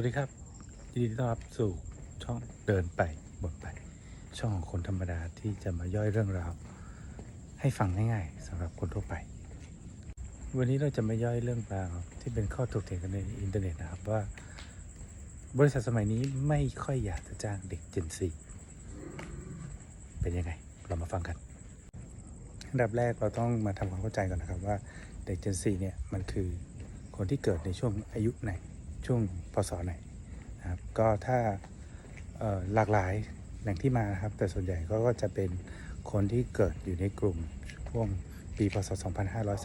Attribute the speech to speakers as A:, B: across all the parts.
A: วัสดีครับยินดีต้อนรับสู่ช่องเดินไปบนไป ช่องของคนธรรมดาที่จะมาย่อยเรื่องราว ให้ฟังง่ายๆสำหรับคนทั่วไป วันนี้เราจะมาย่อยเรื่องราวที่เป็นข้อถกเถียงกันในอินเทอร์เน็ตนะครับว่า บริษัทสมัยนี้ไม่ค่อยอยากจะจ้างเด็ก Gen 4เป็นยังไง เรามาฟังกันอันดับแรกเราต้องมาทำความเข้าใจก่อนนะครับว่าเด็ก Gen 4เนี่ยมันคือคนที่เกิดในช่วงอายุไหน ช่วงพศไหนนะครับก็ถ้าหลากหลายแหล่งที่มานะครับ แต่ส่วนใหญ่ก็ก็จะเป็นคนที่เกิดอยู่ในกลุ่มช่วงปีพศ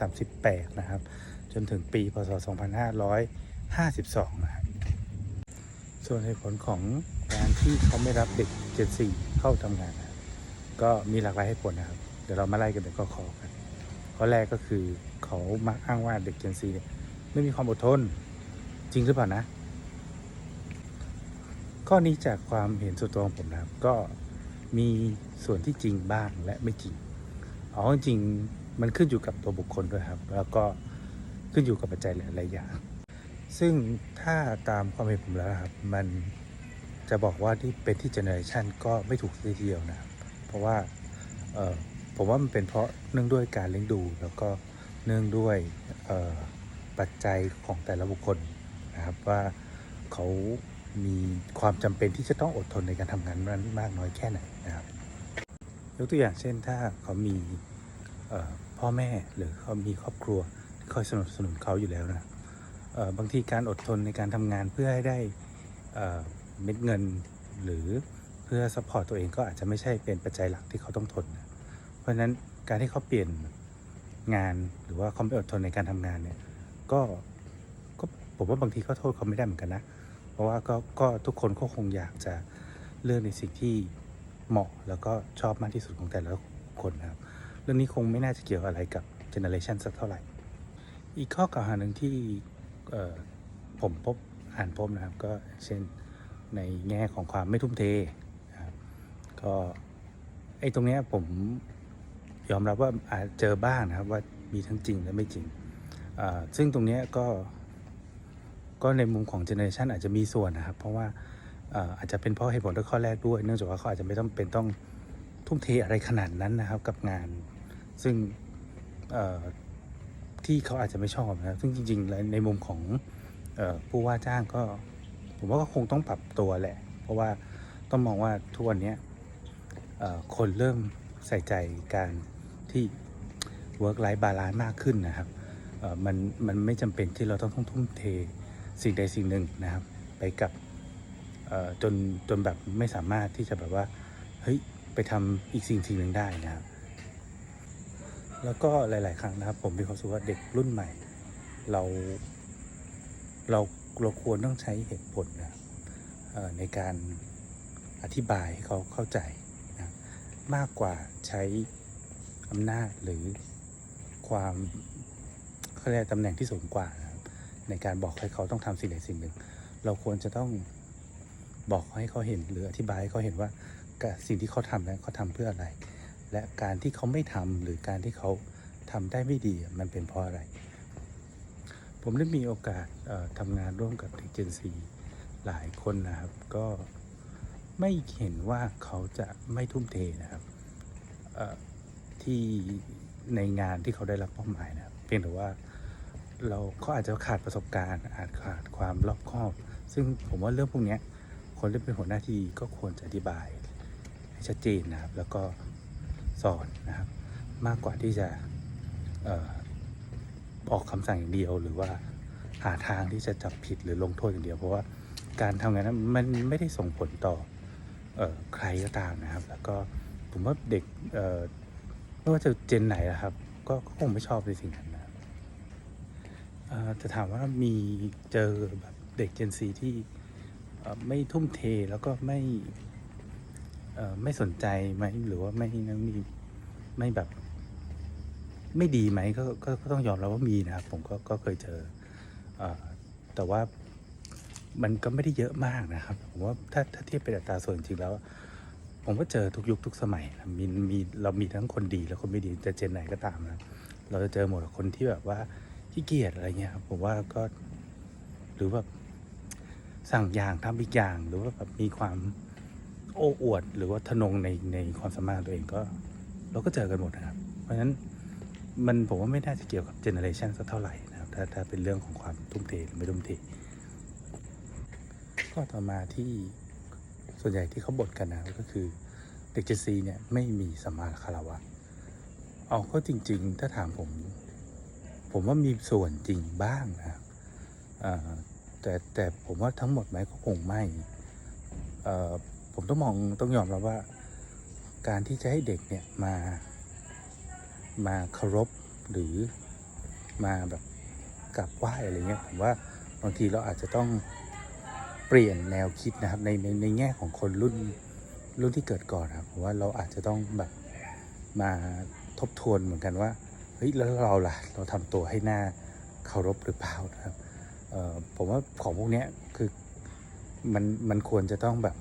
A: 2538 นะครับ จนถึงปีพศ 2552 นะครับส่วนเหตุผลของการที่เขาไม่รับเด็ก Gen 4เข้าทำงานนะก็มีหลากหลายเหตุผลนะครับ เดี๋ยวเรามาไล่กันเป็นข้อกันข้อแรกก็คือเขามักอ้างว่าเด็ก Gen 4เนี่ยไม่มีความอดทน จริงหรือเปล่านะ ข้อนี้จากความเห็นส่วนตัวของผมนะครับ ก็มีส่วนที่จริงบ้างและไม่จริงเอจริงมันขึ้นอยู่กับตัวบุคคลด้วยครับ แล้วก็ขึ้นอยู่กับปัจจัยหลายๆอย่าง ซึ่งถ้าตามความเห็นผมแล้วครับ มันจะบอกว่าที่เป็นที่เจเนอเรชันก็ไม่ถูกทีเดียวนะครับ เพราะว่าผมว่ามันเป็นเพราะเนื่องด้วยการเลี้ยงดู แล้วก็เนื่องด้วยปัจจัยของแต่ละบุคคล นะครับว่าเขามีความจำเป็นที่จะต้องอดทนในการทำงานนั้นมากน้อยแค่ไหนนะครับยกตัวอย่างเช่นถ้าเขามีพ่อแม่หรือเขามีครอบครัวที่คอยสนับสนุนเขาอยู่แล้วนะบางทีการอดทนในการทำงานเพื่อให้ได้เม็ดเงินหรือเพื่อซัพพอร์ตตัวเองก็อาจจะไม่ใช่เป็นปัจจัยหลักที่เขาต้องทนนะเพราะฉะนั้นการที่เขาเปลี่ยนงานหรือว่าเขาไม่อดทนในการทำงานเนี่ยก็ ผมว่าบางทีก็โทษเขาไม่ได้เหมือนกันนะ เพราะว่าก็ก็ทุกคนก็คงอยากจะเลือกในสิ่งที่เหมาะแล้วก็ชอบมากที่สุดของแต่ละคนนะครับ เรื่องนี้คงไม่น่าจะเกี่ยวอะไรกับเจเนอเรชันสักเท่าไหร่ อีกข้อกล่าวหาหนึ่งที่ผมพบอ่านพบนะครับ ก็เช่นในแง่ของความไม่ทุ่มเทนะครับก็ไอ้ตรงเนี้ยผมยอมรับว่าอาจเจอบ้างนะครับว่ามีทั้งจริงและไม่จริง ซึ่งตรงเนี้ยก็ ก็ในมุมของเจเนอเรชันอาจจะมีส่วนนะครับ เพราะว่าอาจจะเป็นเพราะเหตุผลด้วยข้อแรกด้วย เนื่องจากว่าเขาอาจจะไม่ต้องเป็นต้องทุ่มเทอะไรขนาดนั้นนะครับกับงาน ซึ่งที่เขาอาจจะไม่ชอบนะซึ่งจริงๆ ในมุมของอผู้ว่าจ้างก็ ผมว่าก็คงต้องปรับตัวแหละ เพราะว่าต้องมองว่าทุกวันนี้คนเริ่มใส่ใจการที่ work life balance มากขึ้นนะครับมันมันไม่จำเป็นที่เราต้องทุ่มเท สิ่งใดสิ่งหนึ่งนะครับ ไปกับจนจนแบบไม่สามารถที่จะแบบว่าเฮ้ยไปทำอีกสิ่งสิ่งหนึ่งได้นะครับ แล้วก็หลาย ๆ ครั้งนะครับ ผมมีความรู้สึกว่าเด็กรุ่นใหม่ เราเราเราควรต้องใช้เหตุผลนะในการอธิบายให้เขาเข้าใจนะมากกว่าใช้อำนาจหรือความเขาเรียกตำแหน่งที่สูงกว่านะ ในการบอกให้เขาต้องทำสิ่งใดสิ่งหนึ่ง เราควรจะต้องบอกให้เขาเห็นหรืออธิบายให้เขาเห็นว่าสิ่งที่เขาทำนั้นเขาทำเพื่ออะไร และการที่เขาไม่ทำหรือการที่เขาทำได้ไม่ดีมันเป็นเพราะอะไร ผมได้มีโอกาสเอ่อทำงานร่วมกับเด็กเจนซีหลายคนนะครับ ก็ไม่เห็นว่าเขาจะไม่ทุ่มเทนะครับที่ในงานที่เขาได้รับมอบหมายนะครับ เพียงแต่ว่า เราเขาอาจจะขาดประสบการณ์ อาจขาดความรอบคอบ ซึ่งผมว่าเรื่องพวกนี้คนที่เป็นหัวหน้าที่ก็ควรจะอธิบายให้ชัดเจนนะครับ แล้วก็สอนนะครับ มากกว่าที่จะออกคำสั่งอย่างเดียวหรือว่าหาทางที่จะจับผิดหรือลงโทษอย่างเดียว เพราะว่าการทำงานนั้นมันไม่ได้ส่งผลต่อเอ่อใครก็ตามนะครับ แล้วก็ผมว่าเด็กไม่ว่าจะเจนไหนนะครับ ก็คงไม่ชอบในสิ่งนั้น จะถามว่ามีเจอแบบเด็ก Gen Z ที่ไม่ทุ่มเทแล้วก็ไม่ไม่สนใจไหมหรือว่าไม่ไม่มีไม่แบบ ไม่ดีไหมก็ก็ก็ต้องยอมรับว่ามีนะครับผมก็ก็เคยเจออแต่ว่ามันก็ไม่ได้เยอะมากนะครับผมว่าถ้าถ้าเทียบเป็นอัตราส่วนจริงแล้ว ผมก็เจอทุกยุคทุกสมัยนะมีมีเรามีทั้งคนดีและคนไม่ดีแต่เจนไหนก็ตามนะเราจะเจอหมดคนที่แบบว่า ขี้เกียจอะไรเงี้ยครับผมว่าก็หรือแบบสั่งอย่างทำอีกอย่าง หรือว่าแบบมีความโอ้อวด หรือว่าทะนงในในความสามารถตัวเองก็ เราก็เจอกันหมดนะครับ เพราะฉะนั้นมันผมว่าไม่น่าจะเกี่ยวกับเจเนอเรชันสักเท่าไหร่นะครับถ้าถ้าเป็นเรื่องของความทุ่มเทหรือไม่ทุ่มเทก็ต่อมาที่ส่วนใหญ่ที่เขาบ่นกันนะก็คือเด็กเจซีเนี่ยไม่มีสมมาคารวะเอาก็จริง ๆ ถ้าถามผม ผมว่ามีส่วนจริงบ้างนะครับแต่แต่ผมว่าทั้งหมดไหมก็คงไม่ผมต้องมองต้องยอมรับว่า การที่จะให้เด็กเนี่ยมา มาเคารพหรือมาแบบกราบไหว้อะไรเงี้ยผมว่าบางทีเราอาจจะต้องเปลี่ยนแนวคิดนะครับในในในแง่ของคนรุ่นรุ่นที่เกิดก่อนครับผมว่าเราอาจจะต้องแบบมาทบทวนเหมือนกันว่า เฮ้ยแล้วเราล่ะ เราทำตัวให้หน้าเคารพหรือเปล่านะครับผมว่าของพวกนี้คือมันมันควรจะต้องแบบ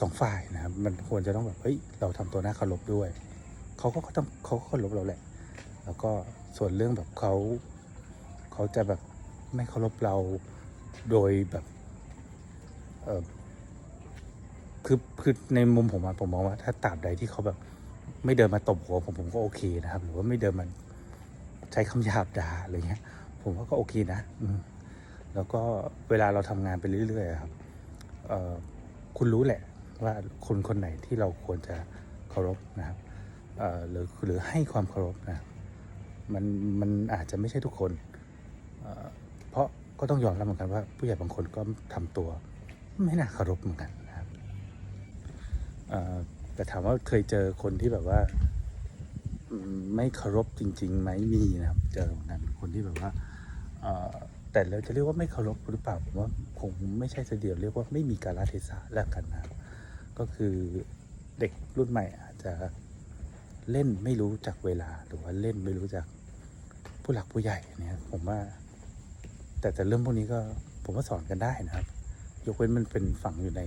A: สองฝ่ายนะครับ มันควรจะต้องแบบเฮ้ยเราทำตัวหน้าเคารพด้วยเขาก็ต้องเขาก็เคารพเราแหละ แล้วก็ส่วนเรื่องแบบเขาเขาจะแบบไม่เคารพเราโดยแบบเออคือคือในมุมผมอะผมมองว่าถ้าตราบใดที่เขาแบบ ไม่เดินมาตบหัวผมผมก็โอเคนะครับ หรือว่าไม่เดินมาใช้คำหยาบด่าอะไรเงี้ย ผมว่าก็โอเคนะอืแล้วก็เวลาเราทำงานไปเรื่อยๆครับเออคุณรู้แหละว่าคนคนไหนที่เราควรจะเคารพนะครับเออหรือหรือให้ความเคารพนะมันมันอาจจะไม่ใช่ทุกคนเเพราะก็ต้องยอมรับเหมือนกันว่า ผู้ใหญ่บางคนก็ทำตัว ไม่น่าเคารพเหมือนกันนะครับ แต่ถามว่าเคยเจอคนที่แบบว่า ไม่เคารพจริงๆไหมมีนะครับ เจอเหมือนกันคนที่แบบว่าเอ่แต่เราจะเรียกว่าไม่เคารพหรือเปล่าผมว่าคงไม่ใช่ทีเดียวเรียกว่าไม่มีกาลเทศะแล้วกันนะก็คือเด็กรุ่นใหม่อาจจะเล่นไม่รู้จักเวลาหรือว่าเล่นไม่รู้จักผู้หลักผู้ใหญ่เนี่ยผมว่า แต่แต่เรื่องพวกนี้ก็ผมว่าสอนกันได้นะครับ ยกเว้นมันเป็นฝังอยู่ใน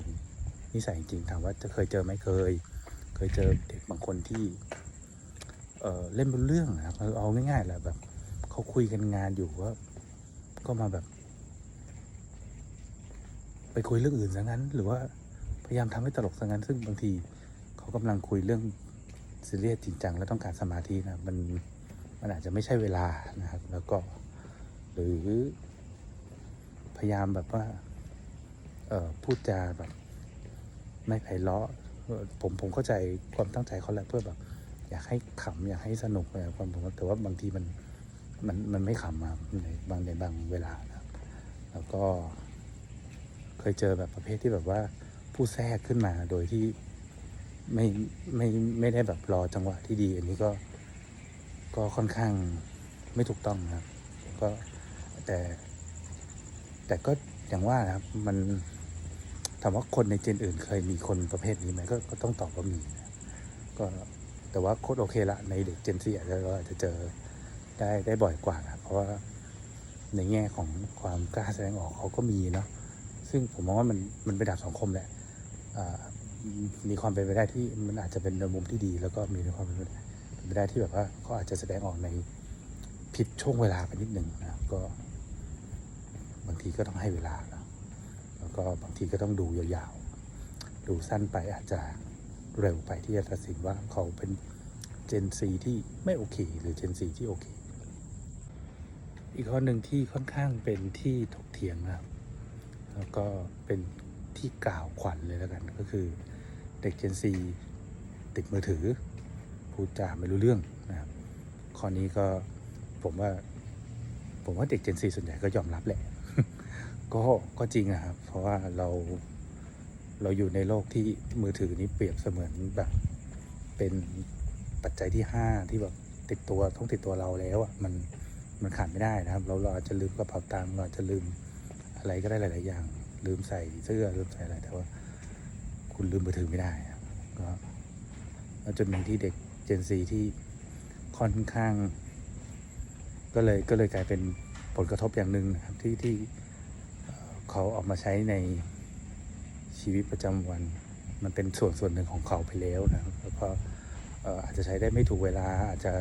A: นิสัยจริงๆถามว่าจะเคยเจอไหมเคย เคยเจอเด็กบางคนที่ เออเล่นบนเรื่องนะครับเอาเอาง่ายๆแหละแบบเขาคุยกันงานอยู่ว่าก็มาแบบ ไปคุยเรื่องอื่นซะงั้น หรือว่าพยายามทำให้ตลกซะงั้น ซึ่งบางทีเขากำลังคุยเรื่องซีเรียสจริงจังและต้องการสมาธินะมันมันอาจจะไม่ใช่เวลานะครับ แล้วก็ หรือพยายามแบบว่า เออพูดจาแบบ ไม่ไพเราะ ผมผมเข้าใจความตั้งใจเขาแหละเพื่อแบบ อยากให้ขำอยากให้สนุกอะไรความผมว่าแต่ว่าบางทีมันมันมันไม่ขำมาในบางในบางเวลานะครับแล้วก็ เคยเจอแบบประเภทที่แบบว่าผู้แทรกขึ้นมาโดยที่ไม่ไม่ไม่ได้แบบรอจังหวะที่ดี อันนี้ก็ก็ค่อนข้างไม่ถูกต้องนะครับ ก็แต่ แต่ก็อย่างว่านะครับมัน ถามว่าคนในเจนอื่นเคยมีคนประเภทนี้ไหมก็ก็ต้องตอบว่ามีนะก็แต่ว่าโคตรโอเคละในเด็กเจนซีอาจจะเราอาจจะเจอได้ได้บ่อยกว่านะเพราะว่าในแง่ของความกล้าแสดงออกเขาก็มีเนาะซึ่งผมมองว่ามันมันเป็นดาบสองคมแหละมีความเป็นไปได้ที่มันอาจจะเป็นในมุมที่ดี แล้วก็มีความเป็นไปได้ที่แบบว่าเขาอาจจะแสดงออกในผิดช่วงเวลาไปนิดหนึ่งนะก็บางทีก็ต้องให้เวลาแล้ว ก็บางทีก็ต้องดูยาวๆ ดูสั้นไปอาจจะเร็วไปที่จะตัดสินว่าเขาเป็นเจนซีที่ไม่โอเค หรือเจนซีที่โอเค อีกข้อหนึ่งที่ค่อนข้างเป็นที่ถกเถียงนะครับแล้วก็เป็นที่กล่าวขวัญเลยแล้วกันก็คือเด็กเจนซีติดมือถือ พูดจาไม่รู้เรื่องนะครับข้อนี้ก็ผมว่าผมว่าเด็กเจนซีส่วนใหญ่ก็ยอมรับแหละ ก็ก็จริงอะครับ เพราะว่าเราเราอยู่ในโลกที่มือถือนี้เปรียบเสมือนแบบ เป็นปัจจัยที่ห้าที่แบบติดตัวต้องติดตัวเราแล้วอะมันมันขาดไม่ได้นะครับ เราเราอาจจะลืมกระเป๋าตังค์เราอาจจะลืมอะไรก็ได้หลาย ๆ อย่าง ลืมใส่เสื้อลืมใส่อะไรแต่ว่า คุณลืมมือถือไม่ได้ก็แล้วจนหนึ่งที่เด็กเจนซีที่ค่อนข้าง ก็เลยก็เลยกลายเป็นผลกระทบอย่างหนึ่งนะครับที่ที่ เขาเออกมาใช้ในชีวิตประจำวัน มันเป็นส่วนส่วนหนึ่งของเขาไปแล้วนะครับแล้วก็อาจจะใช้ได้ไม่ถูกเวลาอาจจะ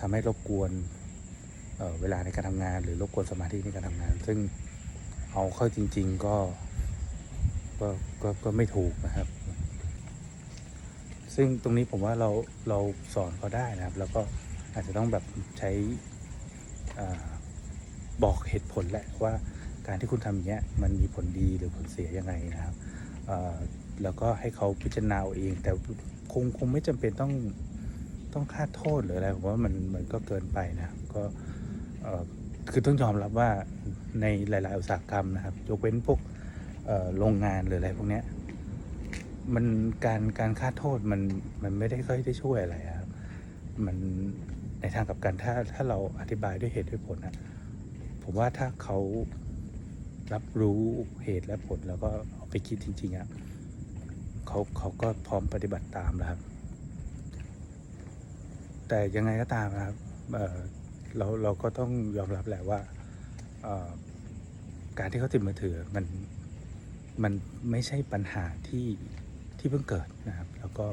A: ทำให้รบกวนเเวลาในการทำงาน หรือรบกวนสมาธิในการทำงาน ซึ่งเอาเอาเข้าจริง ๆก็ก็ก็ก็ไม่ถูกนะครับ ซึ่งตรงนี้ผมว่าเราเราสอนเขาได้นะครับ แล้วก็อาจจะต้องแบบใช้อบอกเหตุผลแหละว่า การที่คุณทำอย่างเงี้ยมันมีผลดีหรือผลเสียยังไงนะครับอ่าแล้วก็ให้เขาพิจารณาเอาเอง แต่คงคงไม่จำเป็นต้องต้องคาดโทษหรืออะไรผมว่ามันมันก็เกินไปนะก็เอ่อคือต้องยอมรับว่าในหลาย ๆ อุตสาหกรรมนะครับยกเว้นพวกเอ่อโรงงานหรืออะไรพวกเนี้ย มันการการคาดโทษมันมันไม่ได้ค่อยได้ช่วยอะไรอะครับมันในทางกลับกันถ้าถ้าเราอธิบายด้วยเหตุด้วยผลนะผมว่าถ้าเขา รับรู้เหตุและผลแล้วก็เอาไปคิดจริงๆอะเขาเขาก็พร้อมปฏิบัติตามแล้วครับ แต่ยังไงก็ตามนะครับเเราเราก็ต้องยอมรับแหละว่าการที่เขาติดมือถือมันมันไม่ใช่ปัญหาที่ที่เพิ่งเกิดนะครับ แล้วก็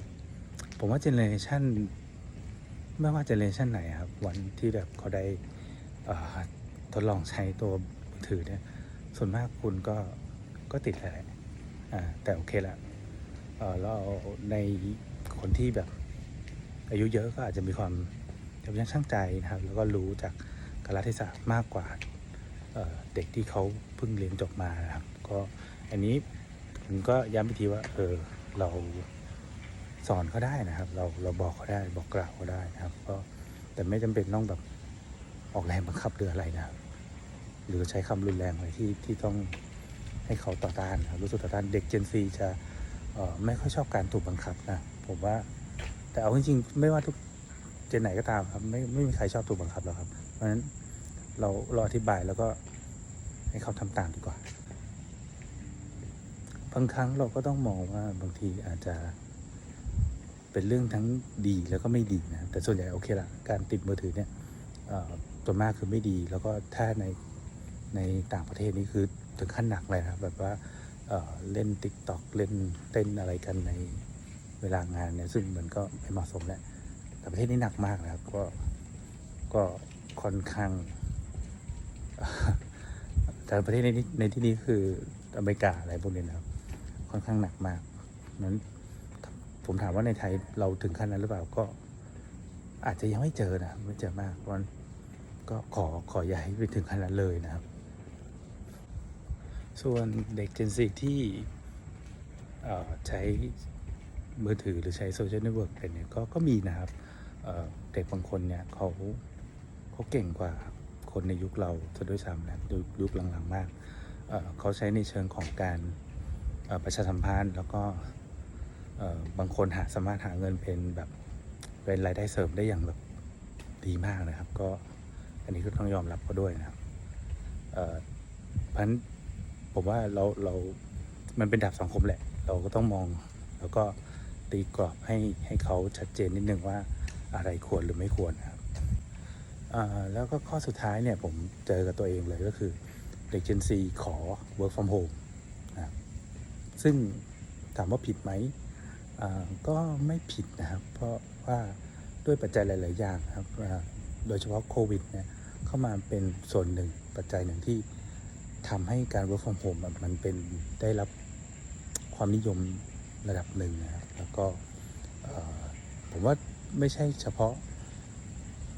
A: ผมว่าเจเนอเรชันไม่ว่าเจเนอเรชันไหนครับ วันที่แบบเขาได้ทดลองใช้ตัวมือถือเนี่ย ส่วนมากคุณก็ก็ติดแหละอ่าแต่โอเคละเอ่อแล้วในคนที่แบบอายุเยอะก็อาจจะมีความยับยั้งชั่งใจนะครับ แล้วก็รู้จากกาลเทศะมากกว่าเเด็กที่เขาเพิ่งเรียนจบมานะครับ ก็อันนี้ผมก็ย้ำอีกทีว่า เออเราสอนเขาได้นะครับ เราเราบอกเขาได้บอกกล่าวเขาได้นะครับ ก็แต่ไม่จำเป็นต้องแบบออกแรงบังคับหรืออะไรนะครับ หรือใช้คำรุนแรงอะไรที่ที่ต้องให้เขาต่อต้านครับรู้สึกต่อต้านเด็ก Gen Z จะไม่ค่อยชอบการถูกบังคับนะผมว่า แต่เอาจริงๆไม่ว่าทุกเจนไหนก็ตามครับไม่ไม่มีใครชอบถูกบังคับหรอกครับ เพราะฉะนั้นเราเราอธิบายแล้วก็ให้เขาทำตามดีกว่า บางครั้งเราก็ต้องมองว่าบางทีอาจจะเป็นเรื่องทั้งดีแล้วก็ไม่ดีนะแต่ส่วนใหญ่โอเคละการติดมือถือเนี่ยเอ่อตัวนมากคือไม่ดี แล้วก็ถ้าใน ในต่างประเทศนี่คือถึงขั้นหนักเลยครับแบบว่าเเล่นติ๊กต็อกเล่นเต้นอะไรกันในเวลางานเนี่ยซึ่งมันก็ไม่เหมาะสมแหละแต่ประเทศนี้หนักมากนะครับก็ก็ค่อนข้าง แต่ประเทศในนี้ในที่นี้คืออเมริกาอะไรพวกนี้นะครับค่อนข้างหนักมากนั้นผมถามว่าในไทยเราถึงขั้นนั้นหรือเปล่าก็ อาจจะยังไม่เจอนะไม่เจอมากเพราะงั้นก็ขอขออย่าให้ไปถึงขั้นนั้นเลยนะครับ ส่วนเด็ก Gen Z ที่ใช้มือถือหรือใช้โซเชียลเน็ตเวิร์กเป็นเนี่ยก็ก็มีนะครับเเด็กบางคนเนี่ยเขาเขาเก่งกว่าคนในยุคเราซะด้วยซ้ำนะยุคยุคหลังๆมากเเขาใช้ในเชิงของการประชาสัมพันธ์ แล้วก็บางคนหาสามารถหาเงินเป็นแบบเป็นรายได้เสริมได้อย่างแบบดีมากนะครับ ก็อันนี้ก็ต้องยอมรับเขาด้วยนะครับเอ่อเพราะฉะนั้น ผมว่าเราเรา มันเป็นดาบสองคมแหละ เราก็ต้องมอง แล้วก็ตีกรอบให้ให้เขาชัดเจนนิดนึงว่าอะไรควรหรือไม่ควรครับอ่าแล้วก็ข้อสุดท้ายเนี่ยผมเจอกับตัวเองเลยก็คือเด็ก Gen Z ขอ work from home นะครับซึ่งถามว่าผิดไหมอ่าก็ไม่ผิดนะครับ เพราะว่าด้วยปัจจัยหลาย ๆ อย่างครับ โดยเฉพาะโควิดเนี่ยเข้ามาเป็นส่วนหนึ่งปัจจัยหนึ่งที่ ทำให้การ work from home มันเป็นได้รับความนิยมระดับหนึ่งนะครับแล้วก็ผมว่าไม่ใช่เฉพาะ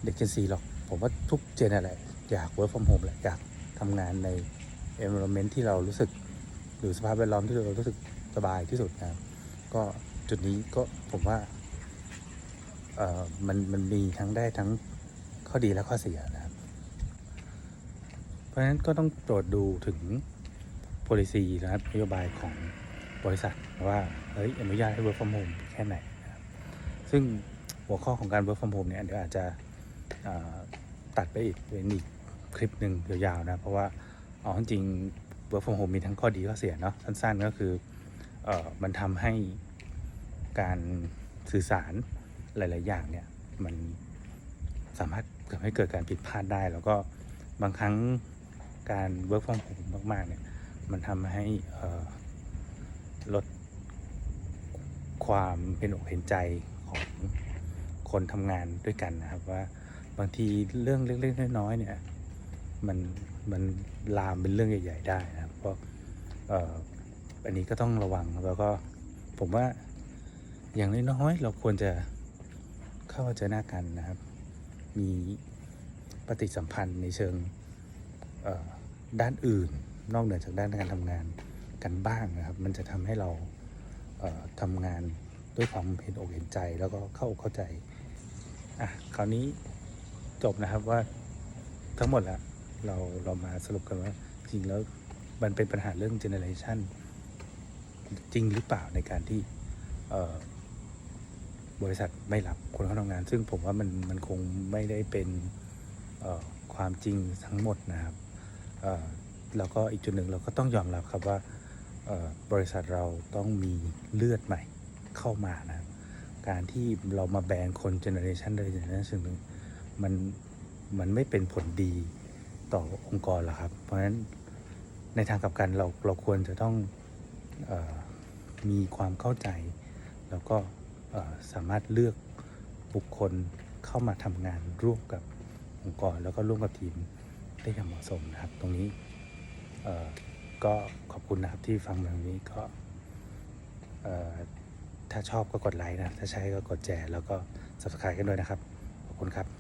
A: เด็กเจนซีหรอก ผมว่าทุกเจนอะไรอยาก work from home แหละอยากทำงานใน environment ที่เรารู้สึก หรือสภาพแวดล้อมที่เรารู้สึกสบายที่สุดนะครับก็จุดนี้ก็ผมว่ามันมันมีทั้งได้ทั้งข้อดีและข้อเสียนะ รับเพราะฉะนั้นก็ต้องตรวจดูถึง policy นะครับนโยบายของบริษัทว่าเฮ้ยอนุญาตให้ work from home แค่ไหนนะครับซึ่งหัวข้อของการ work from home เนี่ยเดี๋ยวอาจจะตัดไปอีกเป็นอีกคลิปหนึ่งยาวๆนะเพราะว่าเอาจริง work from home มีทั้งข้อดีข้อเสียเนาะสั้นๆ ก็คือเออมันทำให้การสื่อสารหลาย ๆ อย่างเนี่ยมันสามารถทำให้เกิดการผิดพลาดได้ แล้วก็บางครั้ง การ work from home มาก ๆ เนี่ย มันทำให้ลดความเป็นอกเห็นใจของคนทำงานด้วยกันนะครับ ว่าบางทีเรื่องเล็กๆน้อยๆเนี่ย มันมันลามเป็นเรื่องใหญ่ ๆ ได้นะครับเพราะเอ่ออันนี้ก็ต้องระวังแล้วก็ผมว่าอย่างน้อยๆเราควรจะเข้าเจอหน้ากันนะครับ มีปฏิสัมพันธ์ในเชิงเอ่อ ด้านอื่น นอกเหนือจากด้านการทำงานกันบ้างนะครับ มันจะทำให้เราเอ่อทำงานด้วยความเห็นอกเห็นใจแล้วก็เข้าเข้าใจอะคราวนี้จบนะครับว่าทั้งหมดล้วเราเรามาสรุปกันว่าจริงแล้วมันเป็นปัญหาเรื่องเจเนอเรชันจริงหรือเปล่าในการที่บริษัทไม่รับคนเข้าทำงาน ซึ่งผมว่ามันมันคงไม่ได้เป็นความจริงทั้งหมดนะครับ แล้วก็อีกจุดหนึ่งเราก็ต้องยอมรับครับว่าบริษัทเราต้องมีเลือดใหม่เข้ามานะการที่เรามาแบนคนเจเนอเรชันใดเจเนอเรชันหนึ่งมันมันไม่เป็นผลดีต่อองค์กรหรอกครับ เพราะฉะนั้นในทางกลับกันเราเราควรจะต้องออมีความเข้าใจ แล้วก็สามารถเลือกบุคคลเข้ามาทำงานร่วมกับองค์กรแล้วก็ร่วมกับทีม ได้อย่างเหมาะสมนะครับ ตรงนี้ก็ขอบคุณนะครับที่ฟังตรงนี้ก็ถ้าชอบก็กดไลค์นะถ้าใช้ก็กดแชร์แล้วก็ subscribe กันด้วยนะครับ ขอบคุณครับ